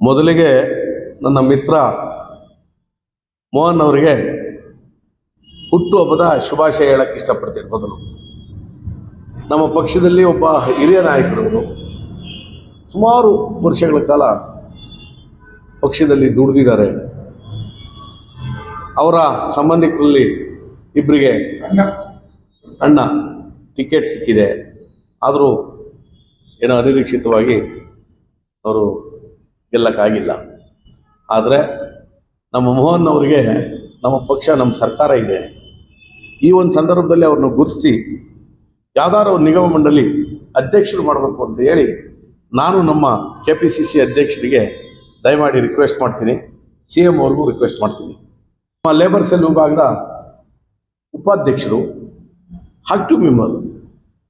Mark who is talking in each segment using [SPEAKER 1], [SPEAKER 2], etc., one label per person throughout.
[SPEAKER 1] ಮೊದಲಿಗೆ ನನ್ನ ಮಿತ್ರ ಮೋಹನ್ ಅವರಿಗೆ ಹುಟ್ಟುಹಬ್ಬದ ಶುಭಾಶಯ ಹೇಳಕ್ಕೆ ಇಷ್ಟಪಡ್ತೀನಿ ಮೊದಲು. ನಮ್ಮ ಪಕ್ಷದಲ್ಲಿ ಒಬ್ಬ ಹಿರಿಯ ನಾಯಕರವರು ಸುಮಾರು ವರ್ಷಗಳ ಕಾಲ ಪಕ್ಷದಲ್ಲಿ ದುಡಿದಿದ್ದಾರೆ. ಅವರ ಸಂಬಂಧಿಕರಲ್ಲಿ ಇಬ್ಬರಿಗೆ ಅಣ್ಣ ಟಿಕೆಟ್ ಸಿಕ್ಕಿದೆ. ಆದರೂ ಏನೋ ಅನಿರೀಕ್ಷಿತವಾಗಿ ಅವರು ಗೆಲ್ಲಕ್ಕಾಗಿಲ್ಲ. ಆದರೆ ನಮ್ಮ ಮೋಹನ್ ಅವರಿಗೆ ನಮ್ಮ ಪಕ್ಷ, ನಮ್ಮ ಸರ್ಕಾರ ಇದೆ. ಈ ಒಂದು ಸಂದರ್ಭದಲ್ಲಿ ಅವ್ರನ್ನ ಗುರುತಿಸಿ ಯಾವ್ದಾದ್ರು ಒಂದು ನಿಗಮ ಮಂಡಳಿ ಅಧ್ಯಕ್ಷರು ಮಾಡಬೇಕು ಅಂತ ಹೇಳಿ ನಾನು ನಮ್ಮ ಕೆ ಪಿ ಸಿ ಸಿ ಅಧ್ಯಕ್ಷರಿಗೆ ದಯಮಾಡಿ ರಿಕ್ವೆಸ್ಟ್ ಮಾಡ್ತೀನಿ. ಸಿ ಎಂ ಅವ್ರಿಗೂ ರಿಕ್ವೆಸ್ಟ್ ಮಾಡ್ತೀನಿ. ನಮ್ಮ ಲೇಬರ್ ಸೆಲ್ ವಿಭಾಗದ ಉಪಾಧ್ಯಕ್ಷರು ಹಕ್ಟು ಮೆಂಬರ್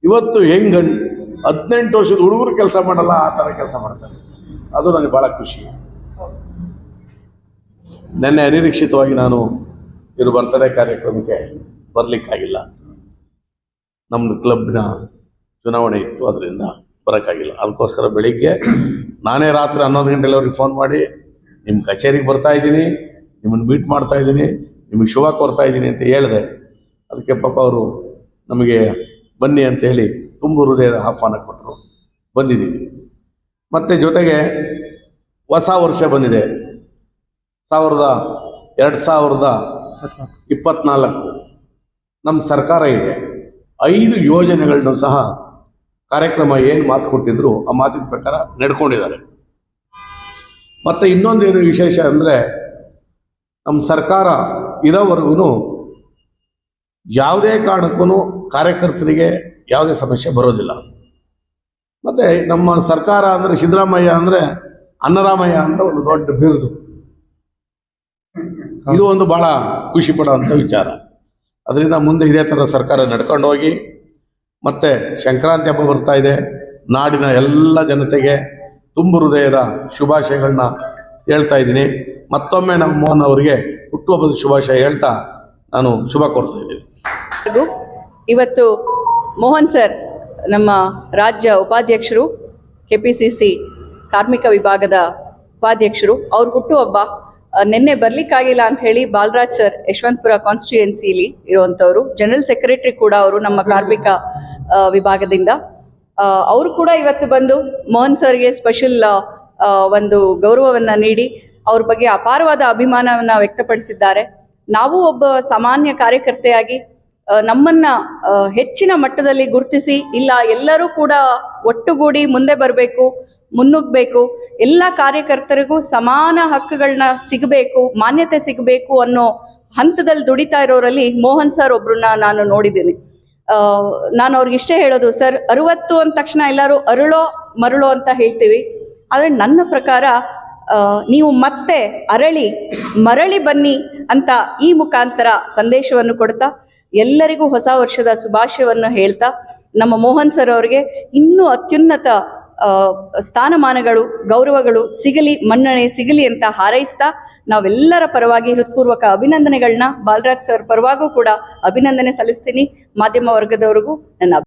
[SPEAKER 1] ಇವತ್ತು ಹೆಂಗ್ ಹದಿನೆಂಟು ವರ್ಷದ ಹುಡುಗರು ಕೆಲಸ ಮಾಡಲ್ಲ, ಆ ಥರ ಕೆಲಸ ಮಾಡ್ತಾರೆ. ಅದು ನನಗೆ ಭಾಳ ಖುಷಿ. ನಿನ್ನೆ ಅನಿರೀಕ್ಷಿತವಾಗಿ ನಾನು ಇವರು ಬರ್ತಾರೆ ಕಾರ್ಯಕ್ರಮಕ್ಕೆ ಬರಲಿಕ್ಕಾಗಿಲ್ಲ. ನಮ್ಮ ಕ್ಲಬ್ನ ಚುನಾವಣೆ ಇತ್ತು, ಅದರಿಂದ ಬರೋಕ್ಕಾಗಿಲ್ಲ. ಅದಕ್ಕೋಸ್ಕರ ಬೆಳಿಗ್ಗೆ ನಾನೇ ರಾತ್ರಿ ಹನ್ನೊಂದು ಅವ್ರಿಗೆ ಫೋನ್ ಮಾಡಿ ನಿಮ್ಮ ಕಚೇರಿಗೆ ಬರ್ತಾ ಇದ್ದೀನಿ, ನಿಮ್ಮನ್ನು ಮೀಟ್ ಮಾಡ್ತಾ ಇದ್ದೀನಿ, ನಿಮಗೆ ಶುಭ ಕೋರ್ತಾ ಇದ್ದೀನಿ ಅಂತ ಹೇಳಿದೆ. ಅದಕ್ಕೆ ಪಾಪ ಅವರು ನಮಗೆ ಬನ್ನಿ ಅಂತ ಹೇಳಿ ತುಂಬ ಹೃದಯದ ಆಹ್ವಾನ ಕೊಟ್ಟರು. ಬಂದಿದ್ದೀವಿ. ಮತ್ತು ಜೊತೆಗೆ ಹೊಸ ವರ್ಷ ಬಂದಿದೆ. ಸಾವಿರದ ಎರಡು ಸಾವಿರದ ಇಪ್ಪತ್ನಾಲ್ಕು. ನಮ್ಮ ಸರ್ಕಾರ ಇದೆ. ಐದು ಯೋಜನೆಗಳನ್ನು ಸಹ ಕಾರ್ಯಕ್ರಮ ಏನು ಮಾತು ಕೊಟ್ಟಿದ್ರು ಆ ಮಾತಿನ ಪ್ರಕಾರ ನಡ್ಕೊಂಡಿದ್ದಾರೆ. ಮತ್ತು ಇನ್ನೊಂದೇನು ವಿಶೇಷ ಅಂದರೆ ನಮ್ಮ ಸರ್ಕಾರ ಇರೋವರೆಗೂ ಯಾವುದೇ ಕಾರಣಕ್ಕೂ ಕಾರ್ಯಕರ್ತರಿಗೆ ಯಾವುದೇ ಸಮಸ್ಯೆ ಬರೋದಿಲ್ಲ. ಮತ್ತು ನಮ್ಮ ಸರ್ಕಾರ ಅಂದರೆ ಸಿದ್ದರಾಮಯ್ಯ ಅಂದರೆ ಅನ್ನರಾಮಯ್ಯ ಅಂತ ಒಂದು ದೊಡ್ಡ ಬಿರುದು. ಇದು ಒಂದು ಭಾಳ ಖುಷಿ ಪಡೋವಂಥ ವಿಚಾರ. ಅದರಿಂದ ಮುಂದೆ ಇದೇ ಥರ ಸರ್ಕಾರ ನಡ್ಕೊಂಡು ಹೋಗಿ, ಮತ್ತು ಸಂಕ್ರಾಂತಿ ಹಬ್ಬ ಬರ್ತಾ ಇದೆ. ನಾಡಿನ ಎಲ್ಲ ಜನತೆಗೆ ತುಂಬ ಹೃದಯದ ಶುಭಾಶಯಗಳನ್ನ ಹೇಳ್ತಾ ಇದ್ದೀನಿ. ಮತ್ತೊಮ್ಮೆ ನಮ್ಮ ಮೋಹನ್ ಅವರಿಗೆ ಹುಟ್ಟುಹಬ್ಬದ ಶುಭಾಶಯ ಹೇಳ್ತಾ ನಾನು ಶುಭ ಕೋರ್ತಾ ಇದ್ದೀನಿ.
[SPEAKER 2] ಇವತ್ತು ಮೋಹನ್ ಸರ್ ನಮ್ಮ ರಾಜ್ಯ ಉಪಾಧ್ಯಕ್ಷರು ಕೆ ಪಿ ಸಿ ಸಿ ಕಾರ್ಮಿಕ ವಿಭಾಗದ ಉಪಾಧ್ಯಕ್ಷರು, ಅವ್ರ ಹುಟ್ಟುಹಬ್ಬ ಹಬ್ಬ ನಿನ್ನೆ ಬರ್ಲಿಕ್ಕಾಗಿಲ್ಲ ಅಂತ ಹೇಳಿ ಬಾಲರಾಜ್ ಸರ್ ಯಶವಂತಪುರ ಕಾನ್ಸ್ಟಿಟ್ಯೂಯೆನ್ಸಿಲಿ ಇರುವಂಥವ್ರು ಜನರಲ್ ಸೆಕ್ರೆಟರಿ ಕೂಡ ಅವರು ನಮ್ಮ ಕಾರ್ಮಿಕ ವಿಭಾಗದಿಂದ. ಅವರು ಕೂಡ ಇವತ್ತು ಬಂದು ಮೋಹನ್ ಸರ್ಗೆ ಸ್ಪೆಷಲ್ ಒಂದು ಗೌರವವನ್ನು ನೀಡಿ ಅವ್ರ ಬಗ್ಗೆ ಅಪಾರವಾದ ಅಭಿಮಾನವನ್ನು ವ್ಯಕ್ತಪಡಿಸಿದ್ದಾರೆ. ನಾವು ಒಬ್ಬ ಸಾಮಾನ್ಯ ಕಾರ್ಯಕರ್ತೆಯಾಗಿ ನಮ್ಮನ್ನ ಹೆಚ್ಚಿನ ಮಟ್ಟದಲ್ಲಿ ಗುರುತಿಸಿ, ಇಲ್ಲ, ಎಲ್ಲರೂ ಕೂಡ ಒಟ್ಟುಗೂಡಿ ಮುಂದೆ ಬರಬೇಕು ಮುನ್ನುಗ್ಬೇಕು ಎಲ್ಲ ಕಾರ್ಯಕರ್ತರಿಗೂ ಸಮಾನ ಹಕ್ಕುಗಳನ್ನ ಸಿಗಬೇಕು, ಮಾನ್ಯತೆ ಸಿಗಬೇಕು ಅನ್ನೋ ಹಂತದಲ್ಲಿ ದುಡಿತಾ ಇರೋರಲ್ಲಿ ಮೋಹನ್ ಸರ್ ಒಬ್ರನ್ನ ನಾನು ನೋಡಿದ್ದೀನಿ. ನಾನು ಅವ್ರಿಗೆ ಇಷ್ಟೇ ಹೇಳೋದು, ಸರ್, ಅರುವತ್ತು ಅಂದ ತಕ್ಷಣ ಎಲ್ಲರೂ ಅರಳೋ, ಮರಳೋ ಅಂತ ಹೇಳ್ತೀವಿ. ಆದರೆ ನನ್ನ ಪ್ರಕಾರ ನೀವು ಮತ್ತೆ ಅರಳಿ, ಮರಳಿ ಬನ್ನಿ ಅಂತ ಈ ಮುಖಾಂತರ ಸಂದೇಶವನ್ನು ಕೊಡ್ತಾ ಎಲ್ಲರಿಗೂ ಹೊಸ ವರ್ಷದ ಶುಭಾಶಯವನ್ನು ಹೇಳ್ತಾ ನಮ್ಮ ಮೋಹನ್ ಸರ್ ಅವರಿಗೆ ಇನ್ನೂ ಅತ್ಯುನ್ನತ ಸ್ಥಾನಮಾನಗಳು, ಗೌರವಗಳು ಸಿಗಲಿ, ಮನ್ನಣೆ ಸಿಗಲಿ ಅಂತ ಹಾರೈಸ್ತಾ ನಾವೆಲ್ಲರ ಪರವಾಗಿ ಹೃತ್ಪೂರ್ವಕ ಅಭಿನಂದನೆಗಳನ್ನ ಬಾಲರಾಜ್ ಸರ್ ಪರವಾಗೂ ಕೂಡ ಅಭಿನಂದನೆ ಸಲ್ಲಿಸ್ತೀನಿ. ಮಾಧ್ಯಮ ವರ್ಗದವರಿಗೂ ನನ್ನ